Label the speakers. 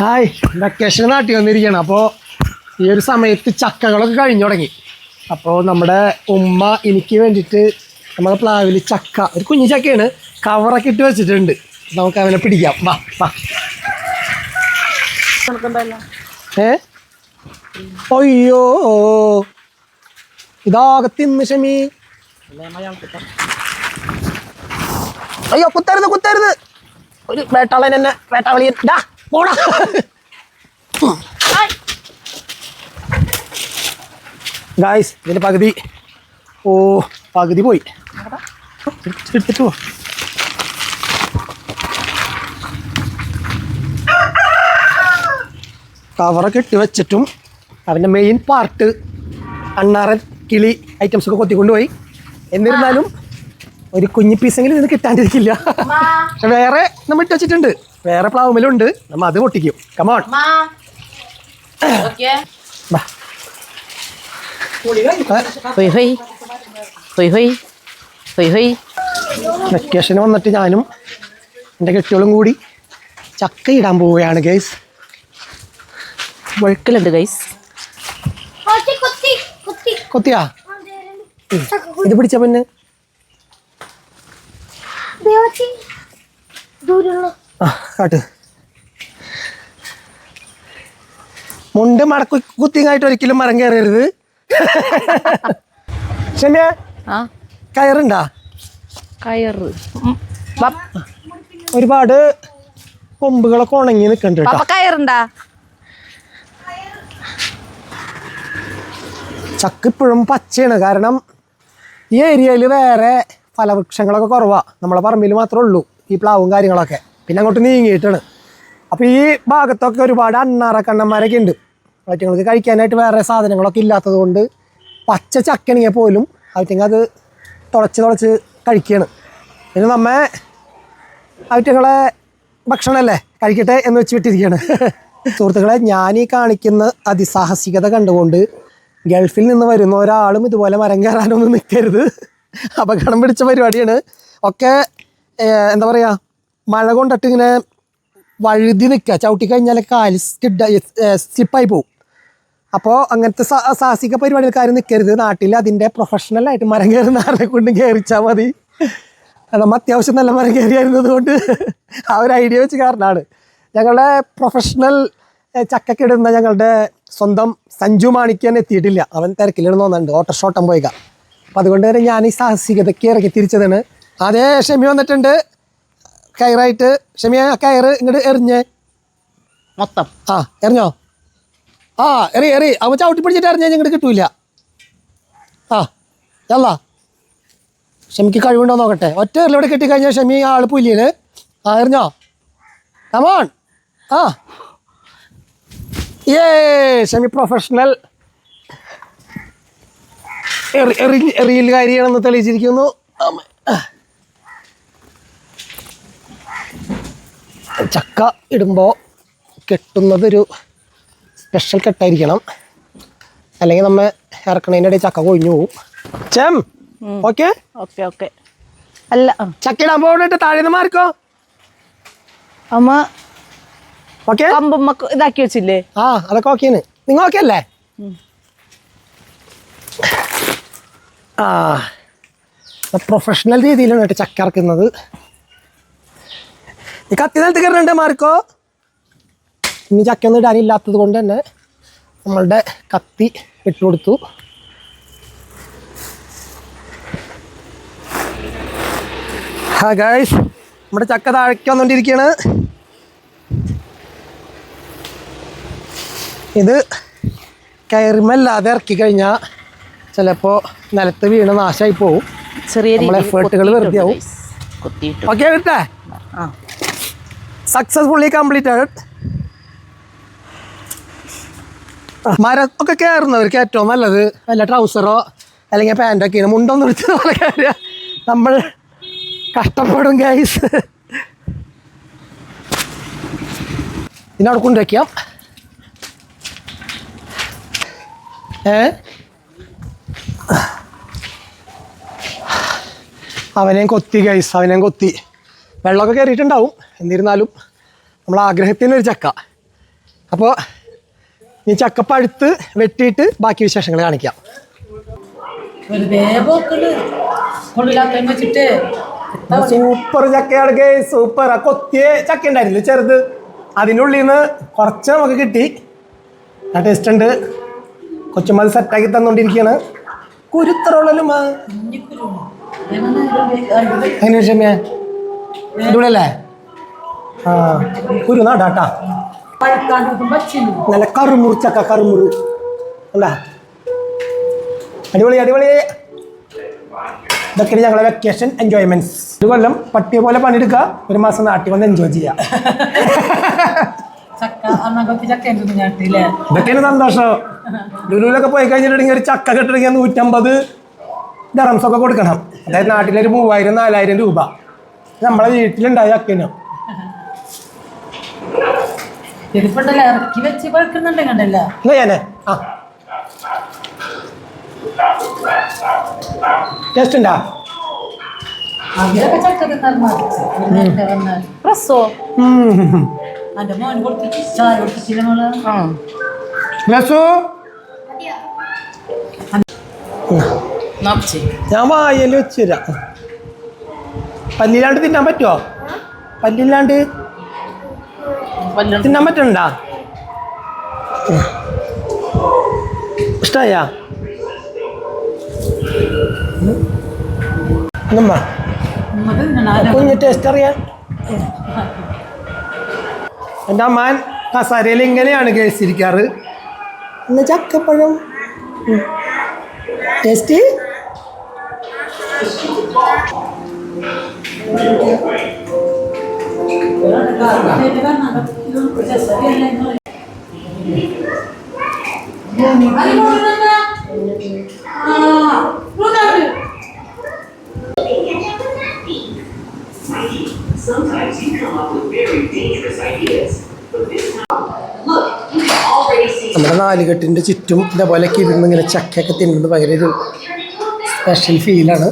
Speaker 1: Hi vacation നാട്ടിൽ വന്നിരിക്കുകയാണ് അപ്പോൾ ഈ ഒരു സമയത്ത് ചക്കകളൊക്കെ കഴിഞ്ഞു തുടങ്ങി. അപ്പോൾ നമ്മുടെ ഉമ്മ എനിക്ക് വേണ്ടിയിട്ട് നമ്മുടെ പ്ലാവിൽ ചക്ക ഒരു കുഞ്ഞു ചക്കയാണ് കവറൊക്കെ ഇട്ട് വെച്ചിട്ടുണ്ട്. നമുക്ക് അവനെ പിടിക്കാം. വാ വാ. ഏ? അയ്യോ. ഇതാകെ തിന്ന് ഷമി. അയ്യോ കുത്തരുത് കുത്തരുത്. ഒരു വേട്ടാളൻ എന്നെ വേട്ടാവളിയൻ. ഡാ പോടാ. ഗായ്സ് ഇതിന്റെ പകുതി. ഓ പകുതി പോയി. എടുത്തിട്ട് പോ. കവറൊക്കെ ഇട്ട് വെച്ചിട്ടും അവന്റെ മെയിൻ പാർട്ട് അണ്ണാറൻ കിളി ഐറ്റംസ് ഒക്കെ കൊത്തിക്കൊണ്ടുപോയി. എന്നിരുന്നാലും ഒരു കുഞ്ഞി പീസെങ്കിലും ഇത് കിട്ടാണ്ടിരിക്കില്ല. വേറെ നമ്മൾ ഇട്ട് വെച്ചിട്ടുണ്ട്. വേറെ പ്ലാവുമ്പലുണ്ട് നമ്മ അത് പൊട്ടിക്കും. കമോൺ. വെക്കേഷന് വന്നിട്ട് ഞാനും എന്റെ കെട്ടികളും കൂടി ചക്ക ഇടാൻ പോവുകയാണ് ഗൈസ്
Speaker 2: വഴുക്കലുണ്ട് ഗൈസ്
Speaker 3: കുത്തി കുത്തി കുത്തി.
Speaker 1: കൊത്തിയാ. ഇത് പിടിച്ച പിന്നെ? ആ കാട്ട്. മുണ്ട് മടക്കു കുത്തിങ്ങായിട്ട് ഒരിക്കലും മരം കയറരുത്. ഷമ്യ കയറുണ്ടാ?
Speaker 2: കയറ്.
Speaker 1: ഒരുപാട് കൊമ്പുകളൊക്കെ ഉണങ്ങി
Speaker 2: പപ്പ കയറുണ്ടാ?
Speaker 1: ചക്ക ഇപ്പോഴും പച്ചയാണ്. കാരണം ഈ ഏരിയയിൽ വേറെ ഫലവൃക്ഷങ്ങളൊക്കെ കുറവാ. നമ്മളെ പറമ്പിൽ മാത്രമേ ഉള്ളൂ. ഈ പ്ലാവും കാര്യങ്ങളൊക്കെ. പിന്നെ അങ്ങോട്ട് നീങ്ങിയിട്ടാണ്. അപ്പോൾ ഈ ഭാഗത്തൊക്കെ ഒരുപാട് അണ്ണാറ കണ്ണന്മാരൊക്കെ ഉണ്ട്. അവറ്റങ്ങൾക്ക് കഴിക്കാനായിട്ട് വേറെ സാധനങ്ങളൊക്കെ ഇല്ലാത്തത് കൊണ്ട് പച്ച ചക്കണെങ്കിൽ പോലും അവറ്റങ്ങൾ അത് തുളച്ച് തുളച്ച് കഴിക്കുകയാണ്. പിന്നെ നമ്മെ അവറ്റങ്ങളെ ഭക്ഷണമല്ലേ കഴിക്കട്ടെ എന്ന് വെച്ച് വിട്ടിരിക്കുകയാണ്. സുഹൃത്തുക്കളെ ഞാൻ ഈ കാണിക്കുന്ന അതിസാഹസികത കണ്ടുകൊണ്ട് ഗൾഫിൽ നിന്ന് വരുന്ന ഒരാളും ഇതുപോലെ മരം കയറാനൊന്നും നിൽക്കരുത് അപകടം പിടിച്ച പരിപാടിയാണ്. ഒക്കെ എന്താ പറയുക മഴ കൊണ്ടിട്ട് ഇങ്ങനെ വഴുതി നിൽക്കുക ചവിട്ടി കഴിഞ്ഞാൽ കാൽ സ്ലിപ്പായി പോകും അപ്പോൾ അങ്ങനത്തെ സാഹസിക പരിപാടികൾക്കാർ നിൽക്കരുത് നാട്ടിൽ അതിന്റെ പ്രൊഫഷണലായിട്ട് മരം കയറുന്ന ആരെ കൊണ്ട് കയറിച്ചാൽ മതി. നമ്മൾ അത്യാവശ്യം നല്ല മരം കയറിയായിരുന്നത് കൊണ്ട് ആ ഒരു ഐഡിയ വെച്ച് കാരണമാണ് ഞങ്ങളുടെ പ്രൊഫഷണൽ ചക്കൊക്കെ ഇടുന്ന ഞങ്ങളുടെ സ്വന്തം സഞ്ജു മാണിക്യാൻ എത്തിയിട്ടില്ല. അവൻ തിരക്കിലിടുന്ന തോന്നുന്നുണ്ട്. ഓട്ടോഷോട്ടം പോയിക്കാം. അപ്പം അതുകൊണ്ട് തന്നെ ഞാൻ ഈ സാഹസികതയ്ക്ക് ഇറക്കി തിരിച്ചതാണ്. അതേ ക്ഷമി വന്നിട്ടുണ്ട്. കയറായിട്ട് ഷെമി ആ കയറ് ഇങ്ങോട്ട് എറിഞ്ഞേ.
Speaker 2: മൊത്തം.
Speaker 1: ആ എറിഞ്ഞോ? ആ എറി എറി. അവൻ ചവിട്ടി പിടിച്ചിട്ട് എറിഞ്ഞാൽ ഞങ്ങൾക്ക് കിട്ടൂല. ആ അല്ല ഷമിക്ക് കഴിവുണ്ടോ നോക്കട്ടെ. ഒറ്റ എറിലൂടെ കിട്ടിക്കഴിഞ്ഞാൽ ഷമി ആൾ പുല്ലിയിൽ ആ എറിഞ്ഞോ? കമോൺ ആ. ഏ ക്ഷമി പ്രൊഫഷണൽ എറി എറി എറിയൽകാരിയാണെന്ന് തെളിയിച്ചിരിക്കുന്നു. ചക്ക ഇടുമ്പോൾ കെട്ടുന്നതൊരു സ്പെഷ്യൽ കെട്ടായിരിക്കണം. അല്ലെങ്കിൽ നമ്മൾ ഇറക്കണതിന്റെ ഇടയിൽ ചക്ക കൊഴിഞ്ഞു പോകും ചെം. ഓക്കെ?
Speaker 2: Okay okay. അല്ല.
Speaker 1: ചക്ക ഇടാൻ പോകണിട്ട് താഴെ മാറിക്കോ.
Speaker 2: അമ്മ
Speaker 1: ഓക്കെ?
Speaker 2: കമ്പുമ്മ ഇതാക്കി വെച്ചില്ലേ?
Speaker 1: ആ അതൊക്കെ ഓക്കെയാണ് നിങ്ങൾ ഓക്കെ അല്ലേ? ആ. പ്രൊഫഷണൽ രീതിയിലാണ് കേട്ടോ ചക്ക ഇറക്കുന്നത്. ഈ കത്തി നിലത്ത് കയറുന്നുണ്ട് മാർക്കോ? ഇനി ചക്കയൊന്നും ഇടാനില്ലാത്തത് കൊണ്ട് തന്നെ നമ്മളുടെ കത്തി ഇട്ടുകൊടുത്തു ഹാ ഗൈസ് നമ്മുടെ ചക്ക താഴേക്ക് വന്നുകൊണ്ടിരിക്കുകയാണ് ഇത് കയറുമല്ലാതെ ഇറക്കി കഴിഞ്ഞാൽ ചിലപ്പോൾ നിലത്ത് വീണ് നാശമായി പോവും.
Speaker 2: ചെറിയ കൊത്തിയിട്ടുണ്ട്
Speaker 1: വെറുതെ ആവും. ഓക്കെ കിട്ടേ
Speaker 2: ആ.
Speaker 1: സക്സസ്ഫുള്ളി കംപ്ലീറ്റഡ് ഒക്കെ കയറുന്നവർക്ക് ഏറ്റവും നല്ലത് വല്ല ട്രൗസറോ അല്ലെങ്കിൽ പാന്റൊക്കെ മുണ്ടൊന്നും എടുത്ത് പോലെ കാര്യം നമ്മൾ കഷ്ടപ്പെടും ഗൈസ് ഇനി അവിടെ കൊണ്ടുവയ്ക്കാം ഏ? അവനെയും കൊത്തി ഗൈസ് അവനെയും കൊത്തി. വെള്ളമൊക്കെ കയറിയിട്ടുണ്ടാവും. എന്നിരുന്നാലും നമ്മൾ ആഗ്രഹത്തിന് ഒരു ചക്ക. അപ്പോൾ ഈ ചക്ക പഴുത്ത് വെട്ടിയിട്ട് ബാക്കി വിശേഷങ്ങൾ കാണിക്കാം. സൂപ്പർ ചക്കയാണ് സൂപ്പർ ആ കൊത്തിയ ചക്ക ഉണ്ടായിരുന്നു ചെറുത്. അതിനുള്ളിൽ നിന്ന് കുറച്ച് നമുക്ക് കിട്ടി. ആ ടേസ്റ്റ് ഉണ്ട്. കൊച്ചുമ്മ അത് സെറ്റാക്കി തന്നുകൊണ്ടിരിക്കുകയാണ് കുരുത്തറുള്ളലും എങ്ങനെ? ക്ഷമ്യ അടിപൊളിയല്ലേ? ആ കുരു നാടാട്ടാ നല്ല കറുമുറിച്ചക്ക കറുമുറു. അല്ല അടിപൊളി അടിപൊളി. ഇതൊക്കെയാണ് ഞങ്ങളെ വെക്കേഷൻ എൻജോയ്മെന്റ്സ് ഒരു കൊല്ലം പട്ടിയെ പോലെ പണിയെടുക്കുക. ഒരു മാസം നാട്ടിൽ വന്ന് എൻജോയ്
Speaker 4: ചെയ്യുക
Speaker 1: ഇതൊക്കെയാണ് സന്തോഷം. ലുലുവിലൊക്കെ പോയി കഴിഞ്ഞിട്ടുണ്ടെങ്കിൽ ഒരു ചക്ക കിട്ടണമെങ്കിൽ നൂറ്റമ്പത് ഡറംസ് ഒക്കെ കൊടുക്കണം. അതായത് നാട്ടിലൊരു മൂവായിരം നാലായിരം രൂപ. നമ്മളെ വീട്ടിലുണ്ടായ ചക്കേനോ
Speaker 4: ഇതിപ്പണ്ടല്ലേ ഇറക്കി വെച്ച് പഴുക്കുന്നുണ്ട് കണ്ടല്ലോ?
Speaker 1: എന്നാ ഞാനേ. ആ. ടേസ്റ്റ് ഉണ്ടാ? ഞാൻ വായൽ വെച്ചുതരാം പല്ലില്ലാണ്ട് തിന്നാൻ പറ്റുമോ പല്ലില്ലാണ്ട് തിന്നാൻ പറ്റണ്ട ഇഷ്ടായ? കുഞ്ഞ് ടേസ്റ്റ് അറിയാൻ. എന്റെ അമ്മാൻ കസാരയിൽ ഇങ്ങനെയാണ് കഴിച്ചിരിക്കാറ്. ഇന്ന് ചക്കപ്പഴം. Taste
Speaker 5: Sometimes you come up with very dangerous ideas. But this time, look, you can already see
Speaker 1: നമ്മുടെ നാലുകെട്ടിന്റെ ചുറ്റും ഇതേപോലെയൊക്കെ ഇരുന്ന് ഇങ്ങനെ ചക്കയൊക്കെ തിന്നുന്നത് ഭയങ്കര ഒരു സ്പെഷ്യൽ ഫീലാണ്